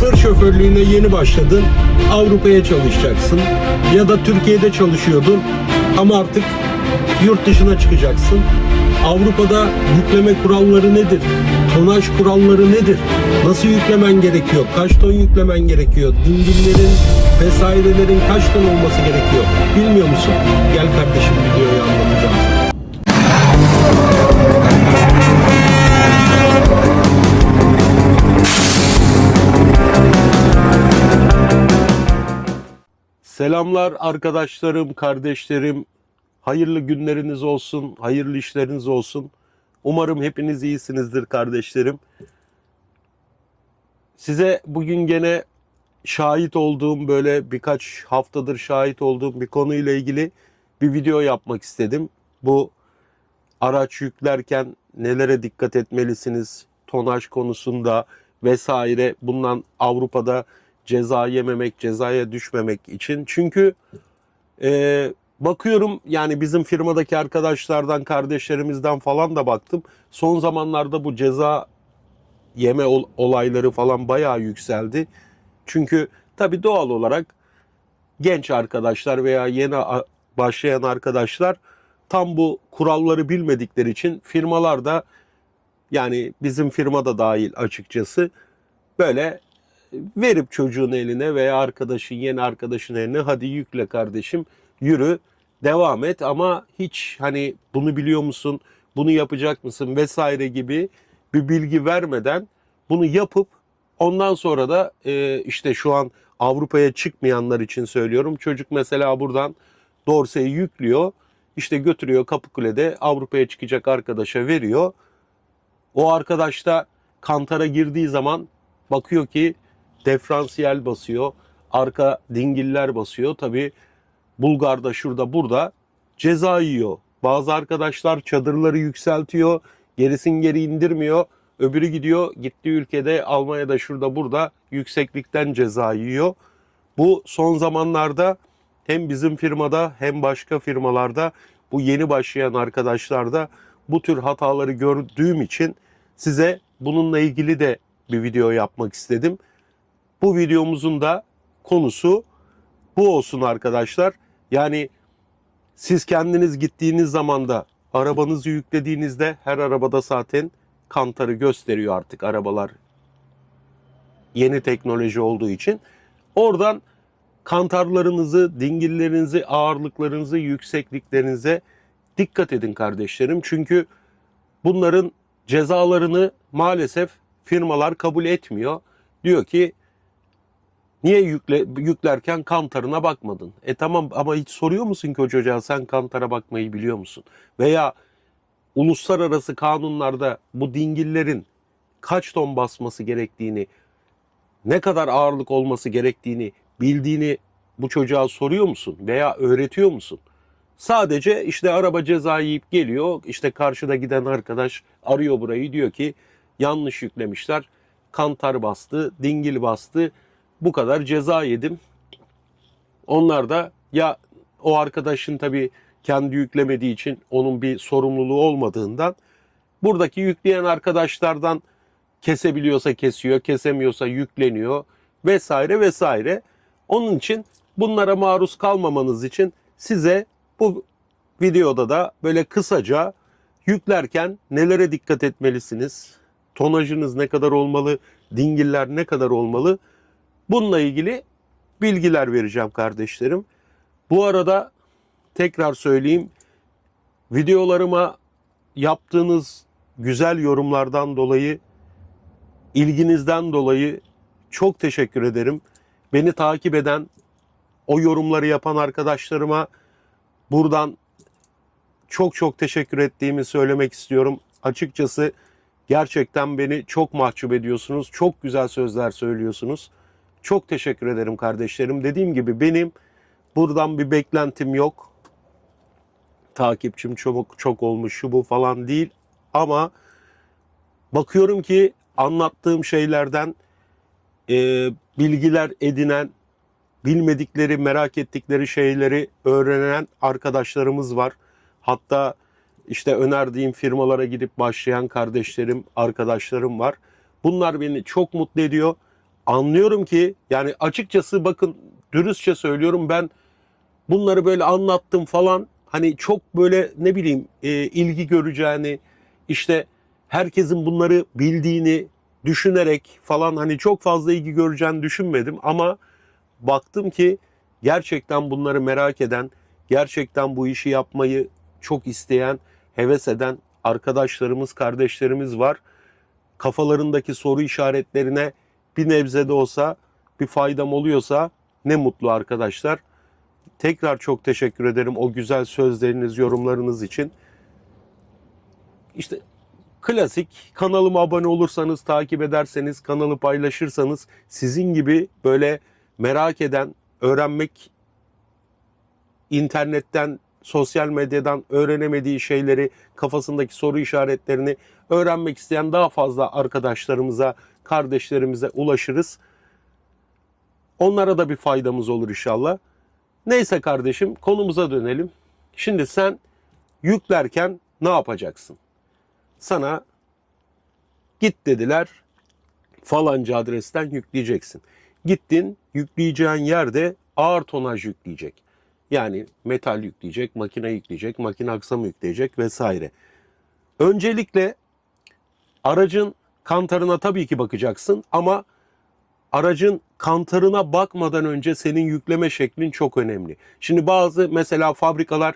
tır şoförlüğüne yeni başladın. Avrupa'ya çalışacaksın. Ya da Türkiye'de çalışıyordun ama artık yurt dışına çıkacaksın. Avrupa'da yükleme kuralları nedir? Tonaj kuralları nedir? Nasıl yüklemen gerekiyor? Kaç ton yüklemen gerekiyor? Dingillerin vesairelerin kaç ton olması gerekiyor? Bilmiyor musun? Gel kardeşim videoyu anlatacağım Selamlar arkadaşlarım, kardeşlerim. Hayırlı günleriniz olsun, hayırlı işleriniz olsun. Umarım hepiniz iyisinizdir kardeşlerim. Size bugün gene şahit olduğum böyle birkaç haftadır şahit olduğum bir konuyla ilgili bir video yapmak istedim. Bu araç yüklerken nelere dikkat etmelisiniz tonaj konusunda vesaire bundan Avrupa'da ceza yememek, cezaya düşmemek için. Çünkü e, bakıyorum yani bizim firmadaki arkadaşlardan, kardeşlerimizden falan da baktım. Son zamanlarda bu ceza yeme ol- olayları falan bayağı yükseldi. Çünkü tabii doğal olarak genç arkadaşlar veya yeni başlayan arkadaşlar tam bu kuralları bilmedikleri için firmalar da yani bizim firma da dahil açıkçası böyle verip çocuğun eline veya arkadaşın yeni arkadaşın eline hadi yükle kardeşim yürü devam et. Ama hiç hani bunu biliyor musun? Bunu yapacak mısın? vesaire gibi bir bilgi vermeden bunu yapıp ondan sonra da e, işte şu an Avrupa'ya çıkmayanlar için söylüyorum. Çocuk mesela buradan Dorsey'i yüklüyor işte götürüyor Kapıkule'de Avrupa'ya çıkacak arkadaşa veriyor. O arkadaş da kantara girdiği zaman bakıyor ki diferansiyel basıyor. Arka dingiller basıyor. Tabi Bulgar'da şurada burada ceza yiyor. Bazı arkadaşlar çadırları yükseltiyor. Gerisin geri indirmiyor. Öbürü gidiyor gittiği ülkede Almanya'da şurada burada yükseklikten ceza yiyor. Bu son zamanlarda hem bizim firmada hem başka firmalarda bu yeni başlayan arkadaşlarda bu tür hataları gördüğüm için size bununla ilgili de bir video yapmak istedim. Bu videomuzun da konusu bu olsun arkadaşlar. Yani siz kendiniz gittiğiniz zaman da arabanızı yüklediğinizde her arabada zaten kantarı gösteriyor artık arabalar. Yeni teknoloji olduğu için. Oradan kantarlarınızı, dingillerinizi, ağırlıklarınızı, yüksekliklerinize dikkat edin kardeşlerim. Çünkü bunların cezalarını maalesef firmalar kabul etmiyor. Diyor ki niye yükle, yüklerken kantarına bakmadın? E tamam ama hiç soruyor musun ki o çocuğa sen kantara bakmayı biliyor musun? Veya uluslararası kanunlarda bu dingillerin kaç ton basması gerektiğini, ne kadar ağırlık olması gerektiğini bildiğini bu çocuğa soruyor musun veya öğretiyor musun? Sadece işte araba ceza yiyip geliyor. İşte karşıda giden arkadaş arıyor burayı diyor ki yanlış yüklemişler. Kantar bastı, dingil bastı. Bu kadar ceza yedim. Onlar da ya o arkadaşın tabii kendi yüklemediği için onun bir sorumluluğu olmadığından buradaki yükleyen arkadaşlardan kesebiliyorsa kesiyor, kesemiyorsa yükleniyor vesaire vesaire. Onun için bunlara maruz kalmamanız için size bu videoda da böyle kısaca yüklerken nelere dikkat etmelisiniz? Tonajınız ne kadar olmalı? Dingiller ne kadar olmalı? Bununla ilgili bilgiler vereceğim kardeşlerim. Bu arada tekrar söyleyeyim. Videolarıma yaptığınız güzel yorumlardan dolayı, ilginizden dolayı çok teşekkür ederim. Beni takip eden, o yorumları yapan arkadaşlarıma buradan çok çok teşekkür ettiğimi söylemek istiyorum. Açıkçası gerçekten beni çok mahcup ediyorsunuz. Çok güzel sözler söylüyorsunuz. Çok teşekkür ederim kardeşlerim. Dediğim gibi benim buradan bir beklentim yok. Takipçim çok çok olmuş şu bu falan değil ama bakıyorum ki anlattığım şeylerden e, bilgiler edinen, bilmedikleri, merak ettikleri şeyleri öğrenen arkadaşlarımız var. Hatta işte önerdiğim firmalara gidip başlayan kardeşlerim, arkadaşlarım var. Bunlar beni çok mutlu ediyor. Anlıyorum ki yani açıkçası bakın dürüstçe söylüyorum ben bunları böyle anlattım falan hani çok böyle ne bileyim e, ilgi göreceğini işte herkesin bunları bildiğini düşünerek falan hani çok fazla ilgi göreceğini düşünmedim ama baktım ki gerçekten bunları merak eden, gerçekten bu işi yapmayı çok isteyen, heves eden arkadaşlarımız, kardeşlerimiz var. Kafalarındaki soru işaretlerine bir nebze de olsa bir faydam oluyorsa ne mutlu arkadaşlar. Tekrar çok teşekkür ederim o güzel sözleriniz, yorumlarınız için. İşte klasik kanalıma abone olursanız, takip ederseniz, kanalı paylaşırsanız sizin gibi böyle merak eden, öğrenmek internetten, sosyal medyadan öğrenemediği şeyleri, kafasındaki soru işaretlerini öğrenmek isteyen daha fazla arkadaşlarımıza, kardeşlerimize ulaşırız. Onlara da bir faydamız olur inşallah. Neyse kardeşim konumuza dönelim. Şimdi sen yüklerken ne yapacaksın? Sana git dediler falanca adresten yükleyeceksin. Gittin yükleyeceğin yerde ağır tonaj yükleyecek. Yani metal yükleyecek, makine yükleyecek, makine aksamı yükleyecek vesaire. Öncelikle aracın kantarına tabii ki bakacaksın ama aracın kantarına bakmadan önce senin yükleme şeklin çok önemli. Şimdi bazı mesela fabrikalar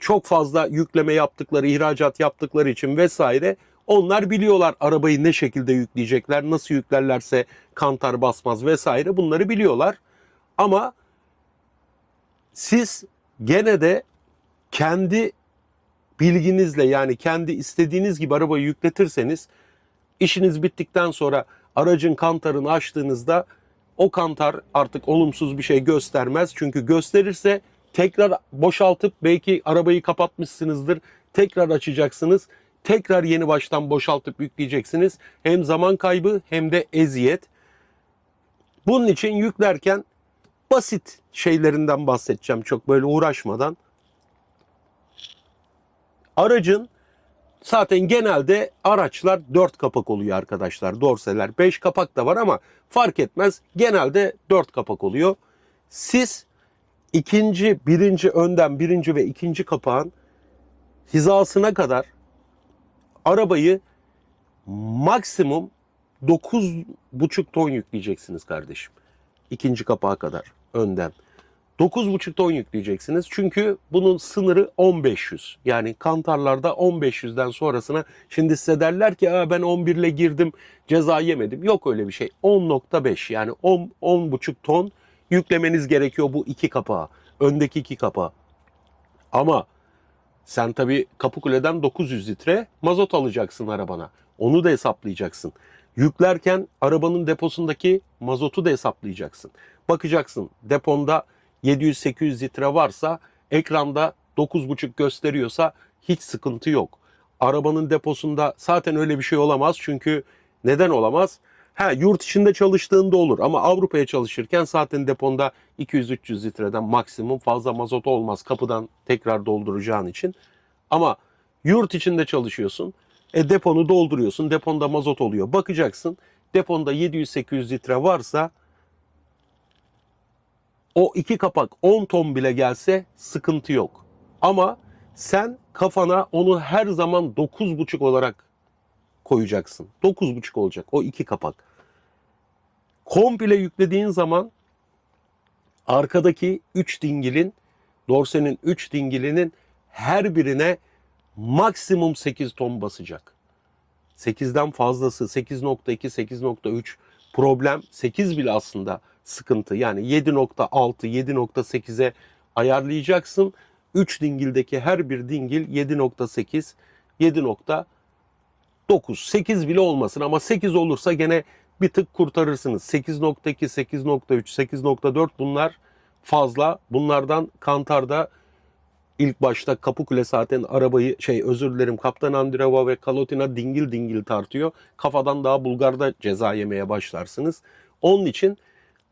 çok fazla yükleme yaptıkları, ihracat yaptıkları için vesaire onlar biliyorlar arabayı ne şekilde yükleyecekler, nasıl yüklerlerse kantar basmaz vesaire bunları biliyorlar. Ama siz gene de kendi bilginizle yani kendi istediğiniz gibi arabayı yükletirseniz işiniz bittikten sonra aracın kantarını açtığınızda o kantar artık olumsuz bir şey göstermez. Çünkü gösterirse tekrar boşaltıp belki arabayı kapatmışsınızdır. Tekrar açacaksınız. Tekrar yeni baştan boşaltıp yükleyeceksiniz. Hem zaman kaybı hem de eziyet. Bunun için yüklerken basit şeylerinden bahsedeceğim çok böyle uğraşmadan. Aracın zaten genelde araçlar 4 kapak oluyor arkadaşlar. Dorseler 5 kapak da var ama fark etmez. Genelde 4 kapak oluyor. Siz ikinci, birinci önden birinci ve ikinci kapağın hizasına kadar arabayı maksimum 9,5 ton yükleyeceksiniz kardeşim. İkinci kapağa kadar önden. 9,5 ton yükleyeceksiniz. Çünkü bunun sınırı 1500. Yani kantarlarda 1500'den sonrasına şimdi size derler ki Aa, ben 11 ile girdim ceza yemedim. Yok öyle bir şey. 10.5 yani 10 10,5 ton yüklemeniz gerekiyor bu iki kapağa. Öndeki iki kapağa. Ama sen tabii Kapıkule'den 900 litre mazot alacaksın arabana. Onu da hesaplayacaksın. Yüklerken arabanın deposundaki mazotu da hesaplayacaksın. Bakacaksın deponda 700-800 litre varsa ekranda 9,5 gösteriyorsa hiç sıkıntı yok. Arabanın deposunda zaten öyle bir şey olamaz çünkü neden olamaz? Ha yurt içinde çalıştığında olur ama Avrupa'ya çalışırken zaten deponda 200-300 litreden maksimum fazla mazot olmaz kapıdan tekrar dolduracağın için. Ama yurt içinde çalışıyorsun. E deponu dolduruyorsun. Deponda mazot oluyor. Bakacaksın. Deponda 700-800 litre varsa o iki kapak 10 ton bile gelse sıkıntı yok. Ama sen kafana onu her zaman 9,5 olarak koyacaksın. 9,5 olacak o iki kapak. Komple yüklediğin zaman arkadaki 3 dingilin, dorsenin 3 dingilinin her birine maksimum 8 ton basacak. 8'den fazlası 8.2, 8.3 problem 8 bile aslında sıkıntı. Yani 7.6, 7.8'e ayarlayacaksın. 3 dingildeki her bir dingil 7.8, 7.9, 8 bile olmasın ama 8 olursa gene bir tık kurtarırsınız. 8.2, 8.3, 8.4 bunlar fazla. Bunlardan Kantar'da ilk başta Kapıkule zaten arabayı şey özür dilerim Kaptan Andreva ve Kalotina dingil dingil tartıyor. Kafadan daha Bulgar'da ceza yemeye başlarsınız. Onun için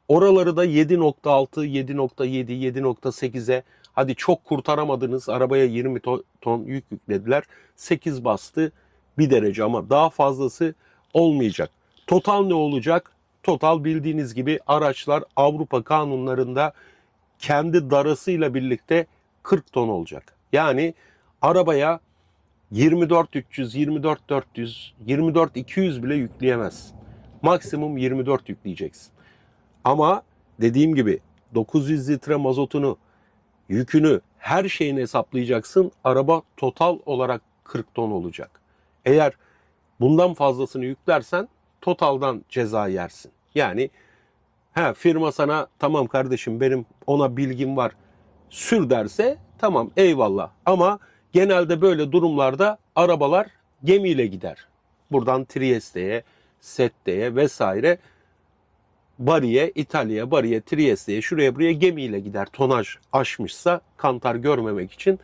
oraları da 7.6, 7.7, 7.8'e hadi çok kurtaramadınız arabaya 20 ton yük yüklediler. 8 bastı bir derece ama daha fazlası olmayacak. Total ne olacak? Total bildiğiniz gibi araçlar Avrupa kanunlarında kendi darasıyla birlikte 40 ton olacak. Yani arabaya 24 300, 24 400, 24 200 bile yükleyemezsin. Maksimum 24 yükleyeceksin. Ama dediğim gibi 900 litre mazotunu, yükünü, her şeyini hesaplayacaksın. Araba total olarak 40 ton olacak. Eğer bundan fazlasını yüklersen totaldan ceza yersin. Yani he, firma sana tamam kardeşim benim ona bilgim var sür derse tamam eyvallah. Ama genelde böyle durumlarda arabalar gemiyle gider. Buradan Trieste'ye, Sette'ye vesaire Bari'ye, İtalya'ya, Bari'ye, Trieste'ye, şuraya buraya gemiyle gider. Tonaj aşmışsa kantar görmemek için.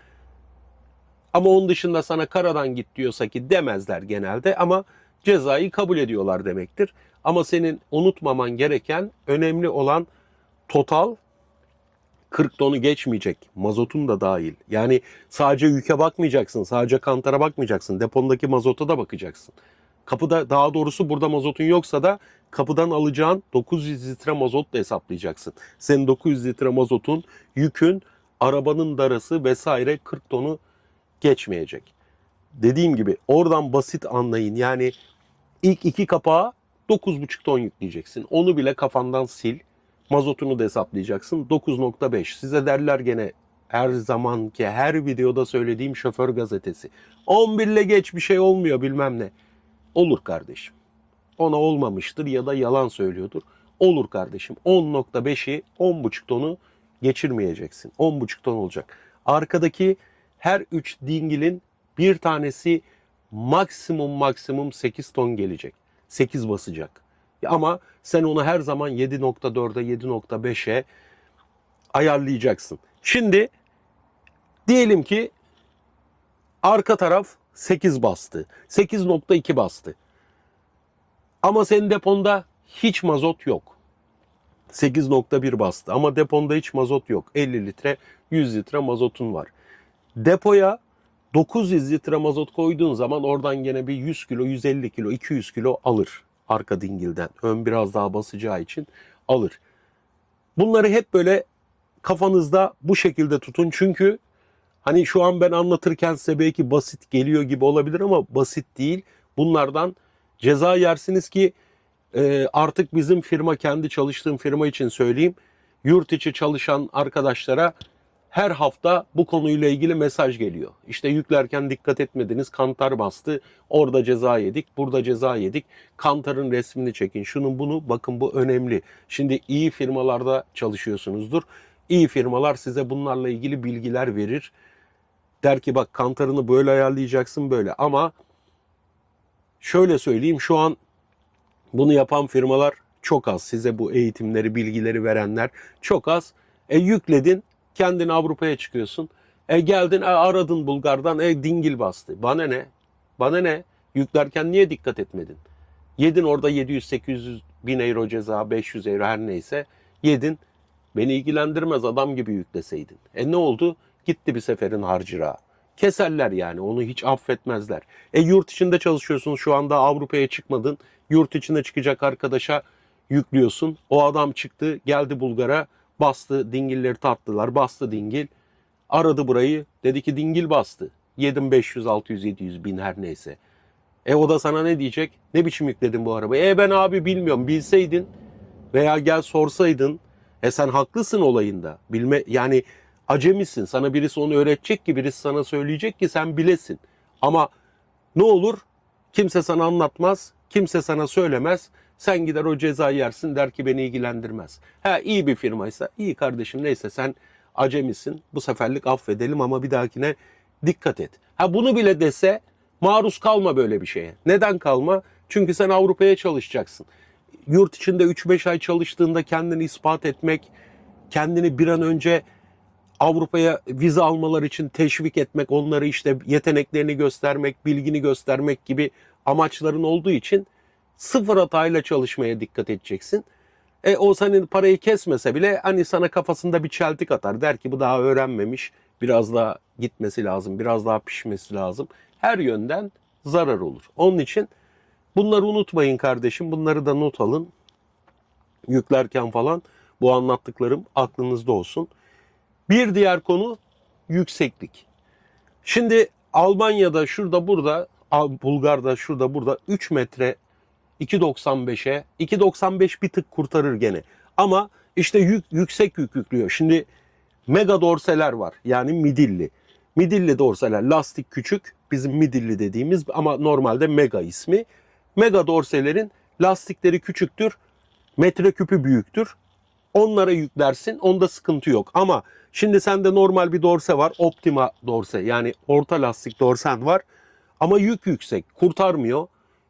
Ama onun dışında sana karadan git diyorsa ki demezler genelde ama cezayı kabul ediyorlar demektir. Ama senin unutmaman gereken önemli olan total 40 tonu geçmeyecek. Mazotun da dahil. Yani sadece yüke bakmayacaksın. Sadece kantara bakmayacaksın. Depondaki mazota da bakacaksın. Kapıda daha doğrusu burada mazotun yoksa da kapıdan alacağın 900 litre mazot da hesaplayacaksın. Senin 900 litre mazotun, yükün, arabanın darası vesaire 40 tonu geçmeyecek. Dediğim gibi oradan basit anlayın. Yani ilk iki kapağa 9,5 ton yükleyeceksin. Onu bile kafandan sil. Mazotunu da hesaplayacaksın. 9.5. Size derler gene her zamanki her videoda söylediğim şoför gazetesi. 11 ile geç bir şey olmuyor bilmem ne. Olur kardeşim. Ona olmamıştır ya da yalan söylüyordur. Olur kardeşim. 10.5'i 10.5 tonu geçirmeyeceksin. 10.5 ton olacak. Arkadaki her 3 dingilin bir tanesi maksimum maksimum 8 ton gelecek. 8 basacak. Ama sen onu her zaman 7.4'e 7.5'e ayarlayacaksın. Şimdi diyelim ki arka taraf 8 bastı. 8.2 bastı. Ama senin deponda hiç mazot yok. 8.1 bastı ama deponda hiç mazot yok. 50 litre, 100 litre mazotun var. Depoya 900 litre mazot koyduğun zaman oradan gene bir 100 kilo, 150 kilo, 200 kilo alır arka dingilden. Ön biraz daha basacağı için alır. Bunları hep böyle kafanızda bu şekilde tutun. Çünkü hani şu an ben anlatırken size belki basit geliyor gibi olabilir ama basit değil. Bunlardan ceza yersiniz ki e, artık bizim firma kendi çalıştığım firma için söyleyeyim. Yurt içi çalışan arkadaşlara her hafta bu konuyla ilgili mesaj geliyor. İşte yüklerken dikkat etmediniz, kantar bastı, orada ceza yedik, burada ceza yedik. Kantarın resmini çekin, şunun bunu, bakın bu önemli. Şimdi iyi firmalarda çalışıyorsunuzdur. İyi firmalar size bunlarla ilgili bilgiler verir. Der ki bak kantarını böyle ayarlayacaksın böyle ama şöyle söyleyeyim şu an bunu yapan firmalar çok az. Size bu eğitimleri, bilgileri verenler çok az. E yükledin, kendin Avrupa'ya çıkıyorsun. E geldin e, aradın Bulgar'dan e dingil bastı. Bana ne? Bana ne? Yüklerken niye dikkat etmedin? Yedin orada 700-800 bin euro ceza, 500 euro her neyse. Yedin. Beni ilgilendirmez adam gibi yükleseydin. E ne oldu? Gitti bir seferin harcıra. Keserler yani onu hiç affetmezler. E yurt içinde çalışıyorsun şu anda Avrupa'ya çıkmadın. Yurt içinde çıkacak arkadaşa yüklüyorsun. O adam çıktı geldi Bulgar'a bastı dingilleri tarttılar bastı dingil. Aradı burayı dedi ki dingil bastı. Yedim 500 600 700 bin her neyse. E o da sana ne diyecek? Ne biçim yükledin bu arabayı? E ben abi bilmiyorum bilseydin veya gel sorsaydın. E sen haklısın olayında. Bilme yani acemisin. Sana birisi onu öğretecek ki birisi sana söyleyecek ki sen bilesin. Ama ne olur? Kimse sana anlatmaz. Kimse sana söylemez. Sen gider o cezayı yersin der ki beni ilgilendirmez. Ha iyi bir firmaysa iyi kardeşim neyse sen acemisin. Bu seferlik affedelim ama bir dahakine dikkat et. Ha bunu bile dese maruz kalma böyle bir şeye. Neden kalma? Çünkü sen Avrupa'ya çalışacaksın. Yurt içinde 3-5 ay çalıştığında kendini ispat etmek, kendini bir an önce Avrupa'ya vize almalar için teşvik etmek, onları işte yeteneklerini göstermek, bilgini göstermek gibi amaçların olduğu için sıfır hatayla çalışmaya dikkat edeceksin. E o senin parayı kesmese bile hani sana kafasında bir çeltik atar. Der ki bu daha öğrenmemiş. Biraz daha gitmesi lazım. Biraz daha pişmesi lazım. Her yönden zarar olur. Onun için bunları unutmayın kardeşim. Bunları da not alın. Yüklerken falan bu anlattıklarım aklınızda olsun. Bir diğer konu yükseklik. Şimdi Almanya'da şurada burada, Bulgar'da şurada burada 3 metre 2.95'e 2.95 bir tık kurtarır gene. Ama işte yük, yüksek yük yüklüyor. Şimdi mega dorseler var. Yani midilli. Midilli dorseler lastik küçük. Bizim midilli dediğimiz ama normalde mega ismi. Mega dorselerin lastikleri küçüktür. Metreküpü büyüktür. Onlara yüklersin. Onda sıkıntı yok. Ama şimdi sende normal bir dorse var. Optima dorse. Yani orta lastik dorsen var. Ama yük yüksek. Kurtarmıyor.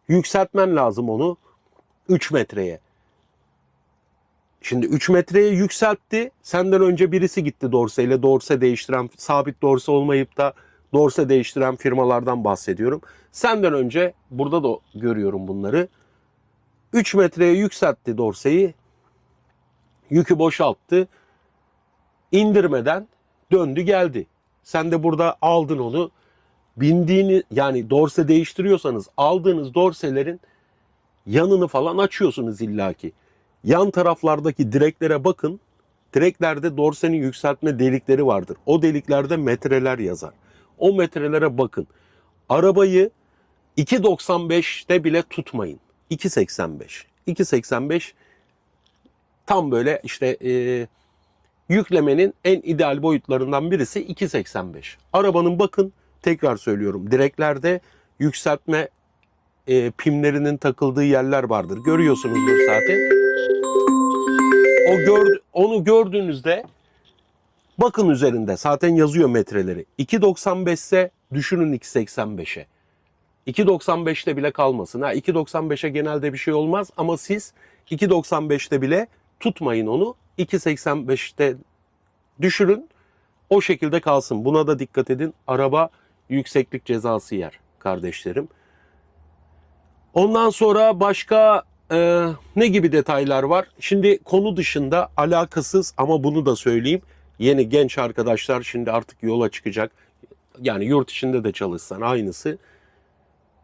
Yükseltmen lazım onu 3 metreye. Şimdi 3 metreye yükseltti. Senden önce birisi gitti dorseyle. Dorse değiştiren, sabit dorse olmayıp da dorse değiştiren firmalardan bahsediyorum. Senden önce burada da görüyorum bunları. 3 metreye yükseltti dorseyi. Yükü boşalttı. İndirmeden döndü geldi. Sen de burada aldın onu. Bindiğini yani dorse değiştiriyorsanız aldığınız dorselerin yanını falan açıyorsunuz illaki. Yan taraflardaki direklere bakın. Direklerde dorsenin yükseltme delikleri vardır. O deliklerde metreler yazar. O metrelere bakın. Arabayı 2.95'te bile tutmayın. 2.85. 2.85 tam böyle işte e, yüklemenin en ideal boyutlarından birisi 2.85. Arabanın bakın tekrar söylüyorum direklerde yükseltme e, pimlerinin takıldığı yerler vardır. Görüyorsunuzdur zaten. O gör, onu gördüğünüzde bakın üzerinde zaten yazıyor metreleri. 2.95 ise düşünün 2.85'e. 2.95'te bile kalmasın. Ha 2.95'e genelde bir şey olmaz ama siz 2.95'te bile tutmayın onu. 2.85'te düşürün. O şekilde kalsın. Buna da dikkat edin. Araba yükseklik cezası yer kardeşlerim. Ondan sonra başka e, ne gibi detaylar var? Şimdi konu dışında alakasız ama bunu da söyleyeyim. Yeni genç arkadaşlar şimdi artık yola çıkacak. Yani yurt içinde de çalışsan aynısı.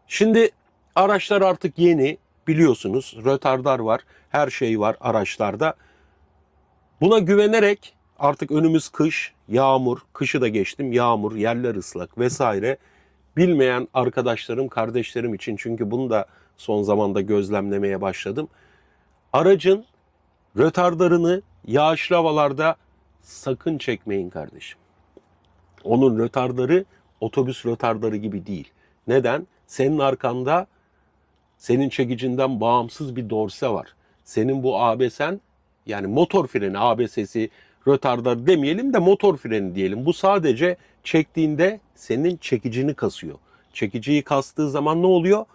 Şimdi araçlar artık yeni biliyorsunuz. Rötardar var, her şey var araçlarda. Buna güvenerek artık önümüz kış, yağmur, kışı da geçtim, yağmur, yerler ıslak vesaire. Bilmeyen arkadaşlarım, kardeşlerim için çünkü bunu da son zamanda gözlemlemeye başladım. Aracın rötardarını yağışlı havalarda sakın çekmeyin kardeşim. Onun rötardarı otobüs rötardarı gibi değil. Neden? Senin arkanda senin çekicinden bağımsız bir dorse var. Senin bu ABS'n yani motor freni ABS'si rötardar demeyelim de motor freni diyelim. Bu sadece çektiğinde senin çekicini kasıyor. Çekiciyi kastığı zaman ne oluyor?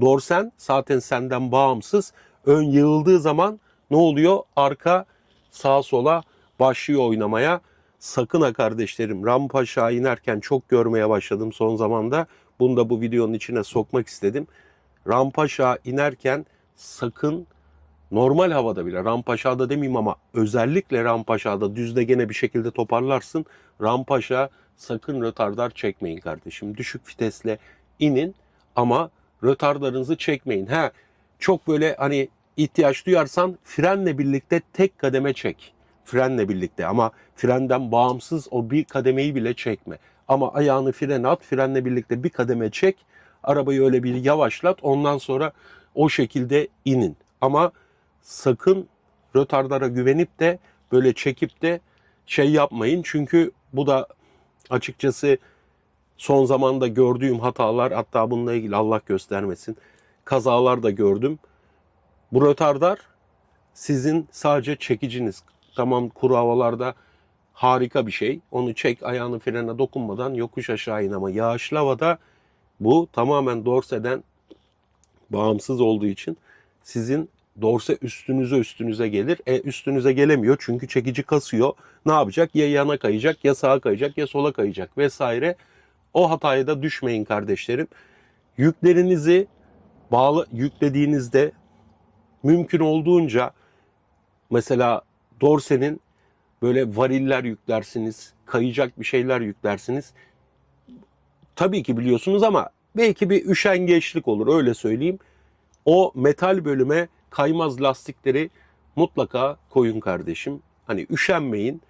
Dorsen zaten senden bağımsız. Ön yığıldığı zaman ne oluyor? Arka sağa sola başlıyor oynamaya. Sakın ha kardeşlerim rampa aşağı inerken çok görmeye başladım son zamanda. Bunu da bu videonun içine sokmak istedim. Rampa aşağı inerken sakın normal havada bile rampa aşağıda demeyeyim ama özellikle rampa aşağıda düzde gene bir şekilde toparlarsın. Rampa aşağı sakın rötardar çekmeyin kardeşim. Düşük vitesle inin ama rötardarınızı çekmeyin. Ha çok böyle hani ihtiyaç duyarsan frenle birlikte tek kademe çek. Frenle birlikte ama frenden bağımsız o bir kademeyi bile çekme. Ama ayağını frene at, frenle birlikte bir kademe çek. Arabayı öyle bir yavaşlat. Ondan sonra o şekilde inin. Ama sakın rötardara güvenip de böyle çekip de şey yapmayın. Çünkü bu da açıkçası son zamanda gördüğüm hatalar hatta bununla ilgili Allah göstermesin kazalar da gördüm. Bu rötardar sizin sadece çekiciniz. Tamam kuru havalarda harika bir şey. Onu çek ayağını frene dokunmadan yokuş aşağı in ama yağışlı havada bu tamamen dorseden bağımsız olduğu için sizin dorse üstünüze üstünüze gelir. E üstünüze gelemiyor çünkü çekici kasıyor. Ne yapacak? Ya yana kayacak, ya sağa kayacak, ya sola kayacak vesaire. O hataya da düşmeyin kardeşlerim. Yüklerinizi bağlı yüklediğinizde mümkün olduğunca mesela dorsenin böyle variller yüklersiniz, kayacak bir şeyler yüklersiniz. Tabii ki biliyorsunuz ama belki bir üşengeçlik olur öyle söyleyeyim. O metal bölüme kaymaz lastikleri mutlaka koyun kardeşim. Hani üşenmeyin.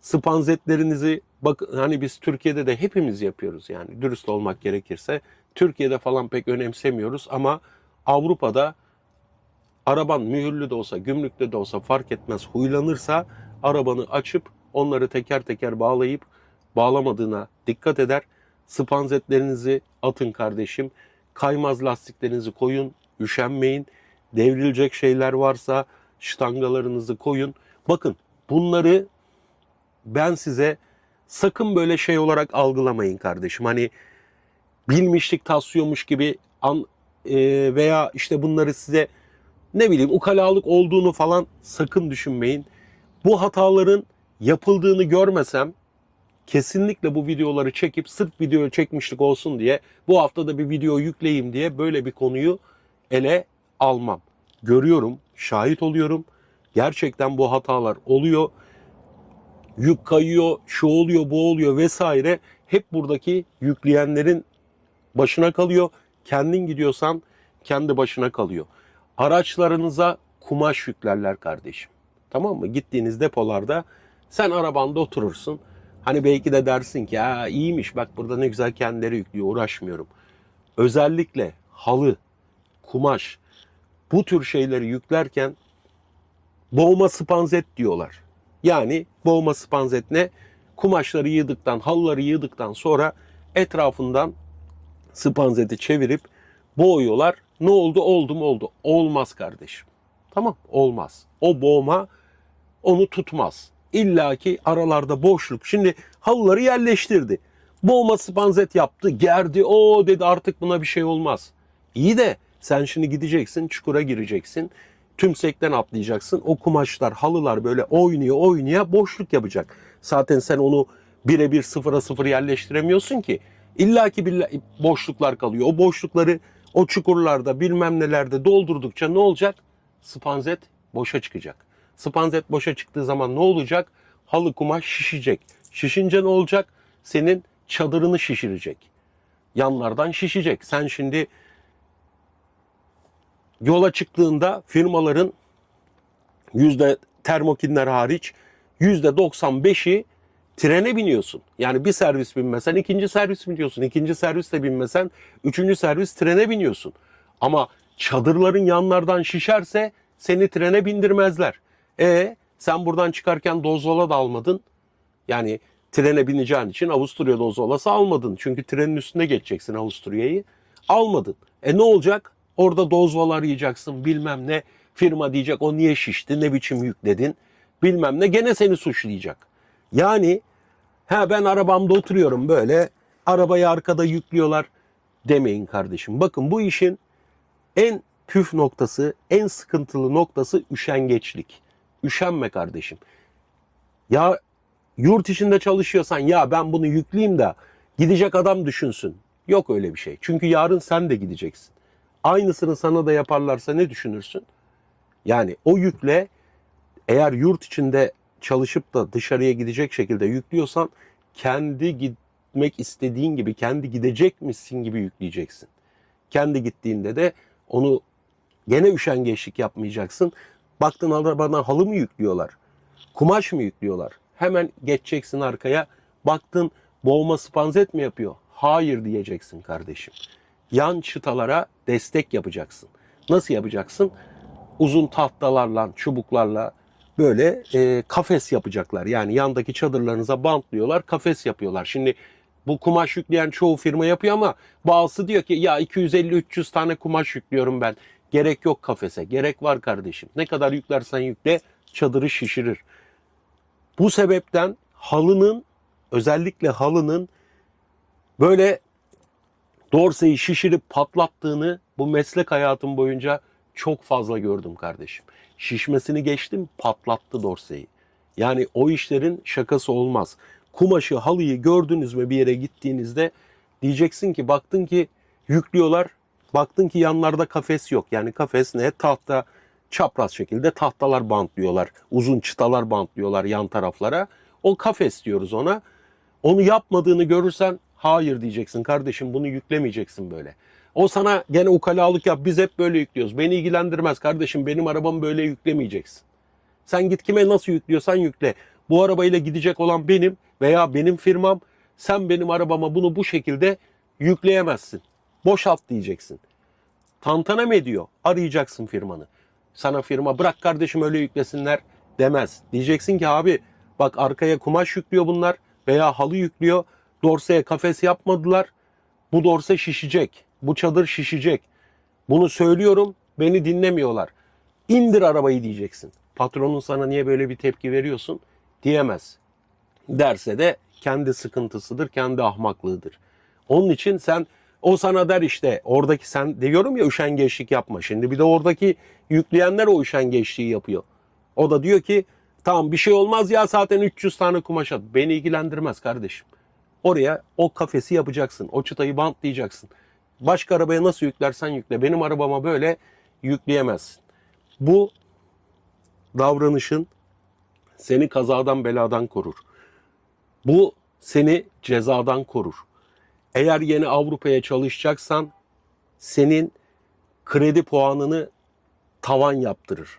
Spanzetlerinizi bak hani biz Türkiye'de de hepimiz yapıyoruz yani dürüst olmak gerekirse. Türkiye'de falan pek önemsemiyoruz ama Avrupa'da araban mühürlü de olsa, gümrükte de olsa fark etmez huylanırsa arabanı açıp onları teker teker bağlayıp bağlamadığına dikkat eder. Spanzetlerinizi atın kardeşim. Kaymaz lastiklerinizi koyun. Üşenmeyin. Devrilecek şeyler varsa ştangalarınızı koyun. Bakın bunları ben size sakın böyle şey olarak algılamayın kardeşim. Hani bilmişlik taslıyormuş gibi an, e, veya işte bunları size ne bileyim ukalalık olduğunu falan sakın düşünmeyin. Bu hataların yapıldığını görmesem kesinlikle bu videoları çekip sırf video çekmişlik olsun diye bu hafta da bir video yükleyeyim diye böyle bir konuyu ele almam. Görüyorum, şahit oluyorum. Gerçekten bu hatalar oluyor. Yük kayıyor, şu oluyor, bu oluyor vesaire. Hep buradaki yükleyenlerin başına kalıyor. Kendin gidiyorsan kendi başına kalıyor. Araçlarınıza kumaş yüklerler kardeşim. Tamam mı? Gittiğiniz depolarda sen arabanda oturursun. Hani belki de dersin ki ha iyiymiş bak burada ne güzel kendileri yüklüyor uğraşmıyorum. Özellikle halı, kumaş bu tür şeyleri yüklerken boğma spanzet diyorlar. Yani boğma spanzet ne? Kumaşları yığdıktan, halıları yığdıktan sonra etrafından spanzeti çevirip boğuyorlar. Ne oldu? Oldu mu oldu. Olmaz kardeşim. Tamam olmaz. O boğma onu tutmaz. İlla ki aralarda boşluk. Şimdi halıları yerleştirdi. Boğma spanzet yaptı, gerdi. O dedi artık buna bir şey olmaz. İyi de sen şimdi gideceksin, çukura gireceksin. Tümsekten atlayacaksın. O kumaşlar, halılar böyle oynuyor, oynuyor, boşluk yapacak. Zaten sen onu birebir sıfıra sıfır yerleştiremiyorsun ki. İlla ki bir boşluklar kalıyor. O boşlukları o çukurlarda bilmem nelerde doldurdukça ne olacak? Spanzet boşa çıkacak. Spanzet boşa çıktığı zaman ne olacak? Halı kumaş şişecek. Şişince ne olacak? Senin çadırını şişirecek. Yanlardan şişecek. Sen şimdi yola çıktığında firmaların yüzde termokinler hariç yüzde 95'i trene biniyorsun. Yani bir servis binmesen ikinci servis biniyorsun. İkinci servisle binmesen üçüncü servis trene biniyorsun. Ama çadırların yanlardan şişerse seni trene bindirmezler. E sen buradan çıkarken dozola da almadın. Yani trene bineceğin için Avusturya dozolası almadın. Çünkü trenin üstünde geçeceksin Avusturya'yı. Almadın. E ne olacak? Orada dozvalar yiyeceksin bilmem ne. Firma diyecek o niye şişti ne biçim yükledin bilmem ne gene seni suçlayacak. Yani ha ben arabamda oturuyorum böyle arabayı arkada yüklüyorlar demeyin kardeşim. Bakın bu işin en püf noktası, en sıkıntılı noktası üşengeçlik. Üşenme kardeşim. Ya yurt içinde çalışıyorsan ya ben bunu yükleyeyim de gidecek adam düşünsün. Yok öyle bir şey. Çünkü yarın sen de gideceksin. Aynısını sana da yaparlarsa ne düşünürsün? Yani o yükle eğer yurt içinde çalışıp da dışarıya gidecek şekilde yüklüyorsan kendi gitmek istediğin gibi, kendi gidecekmişsin gibi yükleyeceksin. Kendi gittiğinde de onu gene üşengeçlik yapmayacaksın. Baktın arabana halı mı yüklüyorlar? Kumaş mı yüklüyorlar? Hemen geçeceksin arkaya. Baktın boğma spanzet mi yapıyor? Hayır diyeceksin kardeşim. Yan çıtalara destek yapacaksın. Nasıl yapacaksın? Uzun tahtalarla, çubuklarla böyle e, kafes yapacaklar. Yani yandaki çadırlarınıza bantlıyorlar, kafes yapıyorlar. Şimdi bu kumaş yükleyen çoğu firma yapıyor ama bazısı diyor ki ya 250-300 tane kumaş yüklüyorum ben. Gerek yok kafese. Gerek var kardeşim. Ne kadar yüklersen yükle çadırı şişirir. Bu sebepten halının özellikle halının böyle dorseyi şişirip patlattığını bu meslek hayatım boyunca çok fazla gördüm kardeşim. Şişmesini geçtim patlattı dorseyi. Yani o işlerin şakası olmaz. Kumaşı, halıyı gördünüz mü bir yere gittiğinizde diyeceksin ki baktın ki yüklüyorlar. Baktın ki yanlarda kafes yok. Yani kafes ne? Tahta çapraz şekilde tahtalar bantlıyorlar. Uzun çıtalar bantlıyorlar yan taraflara. O kafes diyoruz ona. Onu yapmadığını görürsen hayır diyeceksin kardeşim bunu yüklemeyeceksin böyle. O sana gene ukalalık yap. Biz hep böyle yüklüyoruz. Beni ilgilendirmez kardeşim. Benim arabamı böyle yüklemeyeceksin. Sen git kime nasıl yüklüyorsan yükle. Bu arabayla gidecek olan benim veya benim firmam. Sen benim arabama bunu bu şekilde yükleyemezsin. Boşalt diyeceksin. Tantana mı ediyor? Arayacaksın firmanı. Sana firma bırak kardeşim öyle yüklesinler demez. Diyeceksin ki abi bak arkaya kumaş yüklüyor bunlar veya halı yüklüyor. Dorseye kafes yapmadılar. Bu dorse şişecek. Bu çadır şişecek. Bunu söylüyorum beni dinlemiyorlar. İndir arabayı diyeceksin. Patronun sana niye böyle bir tepki veriyorsun diyemez. Derse de kendi sıkıntısıdır, kendi ahmaklığıdır. Onun için sen o sana der işte oradaki sen diyorum ya üşengeçlik yapma. Şimdi bir de oradaki yükleyenler o üşengeçliği yapıyor. O da diyor ki tamam bir şey olmaz ya zaten 300 tane kumaş at. Beni ilgilendirmez kardeşim. Oraya o kafesi yapacaksın. O çıtayı bantlayacaksın. Başka arabaya nasıl yüklersen yükle. Benim arabama böyle yükleyemezsin. Bu davranışın seni kazadan beladan korur. Bu seni cezadan korur. Eğer yeni Avrupa'ya çalışacaksan senin kredi puanını tavan yaptırır.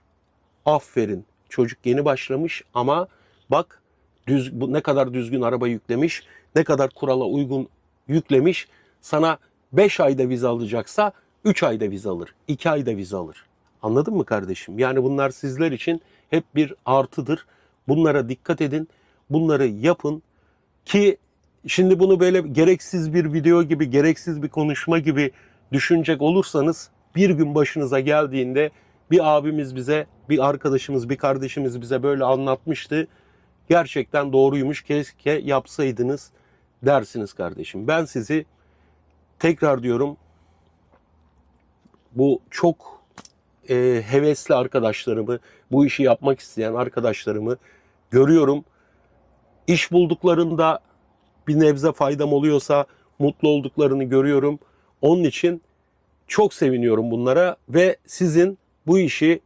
Aferin. Çocuk yeni başlamış ama bak düz, ne kadar düzgün araba yüklemiş, ne kadar kurala uygun yüklemiş. Sana 5 ayda vize alacaksa 3 ayda vize alır, 2 ayda vize alır. Anladın mı kardeşim? Yani bunlar sizler için hep bir artıdır. Bunlara dikkat edin. Bunları yapın ki şimdi bunu böyle gereksiz bir video gibi, gereksiz bir konuşma gibi düşünecek olursanız bir gün başınıza geldiğinde bir abimiz bize, bir arkadaşımız, bir kardeşimiz bize böyle anlatmıştı. Gerçekten doğruymuş. Keşke yapsaydınız dersiniz kardeşim. Ben sizi tekrar diyorum bu çok e, hevesli arkadaşlarımı, bu işi yapmak isteyen arkadaşlarımı görüyorum. İş bulduklarında bir nebze faydam oluyorsa mutlu olduklarını görüyorum. Onun için çok seviniyorum bunlara ve sizin bu işi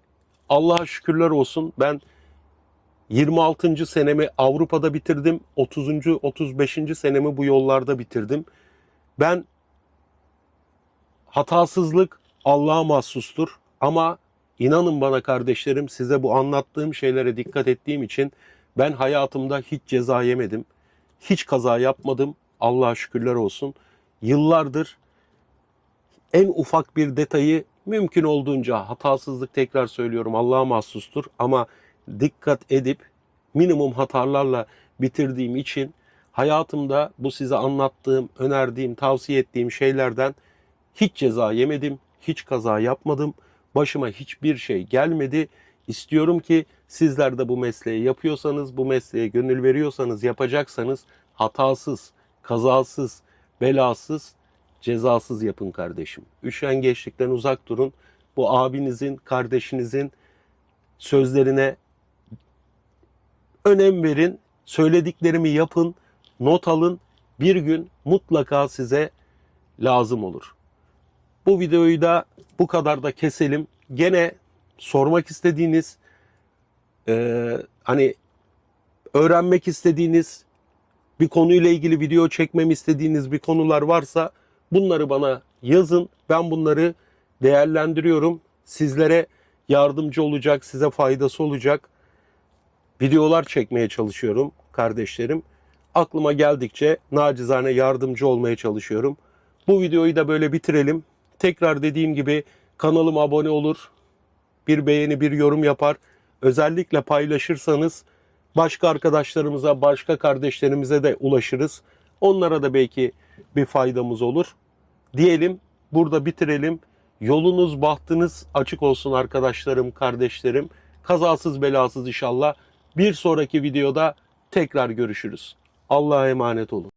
Allah'a şükürler olsun ben 26. senemi Avrupa'da bitirdim. 30. 35. senemi bu yollarda bitirdim. Ben hatasızlık Allah'a mahsustur ama inanın bana kardeşlerim size bu anlattığım şeylere dikkat ettiğim için ben hayatımda hiç ceza yemedim. Hiç kaza yapmadım. Allah'a şükürler olsun. Yıllardır en ufak bir detayı mümkün olduğunca hatasızlık tekrar söylüyorum Allah'a mahsustur ama dikkat edip minimum hatalarla bitirdiğim için hayatımda bu size anlattığım, önerdiğim, tavsiye ettiğim şeylerden hiç ceza yemedim, hiç kaza yapmadım. Başıma hiçbir şey gelmedi. İstiyorum ki sizler de bu mesleği yapıyorsanız, bu mesleğe gönül veriyorsanız, yapacaksanız hatasız, kazasız, belasız, cezasız yapın kardeşim. Üşengeçlikten uzak durun. Bu abinizin, kardeşinizin sözlerine önem verin. Söylediklerimi yapın, not alın. Bir gün mutlaka size lazım olur. Bu videoyu da bu kadar da keselim. Gene sormak istediğiniz, e, hani öğrenmek istediğiniz, bir konuyla ilgili video çekmemi istediğiniz bir konular varsa bunları bana yazın. Ben bunları değerlendiriyorum. Sizlere yardımcı olacak, size faydası olacak videolar çekmeye çalışıyorum kardeşlerim. Aklıma geldikçe nacizane yardımcı olmaya çalışıyorum. Bu videoyu da böyle bitirelim. Tekrar dediğim gibi kanalıma abone olur, bir beğeni, bir yorum yapar. Özellikle paylaşırsanız başka arkadaşlarımıza, başka kardeşlerimize de ulaşırız. Onlara da belki bir faydamız olur. Diyelim, burada bitirelim. Yolunuz, bahtınız açık olsun arkadaşlarım, kardeşlerim. Kazasız belasız inşallah. Bir sonraki videoda tekrar görüşürüz. Allah'a emanet olun.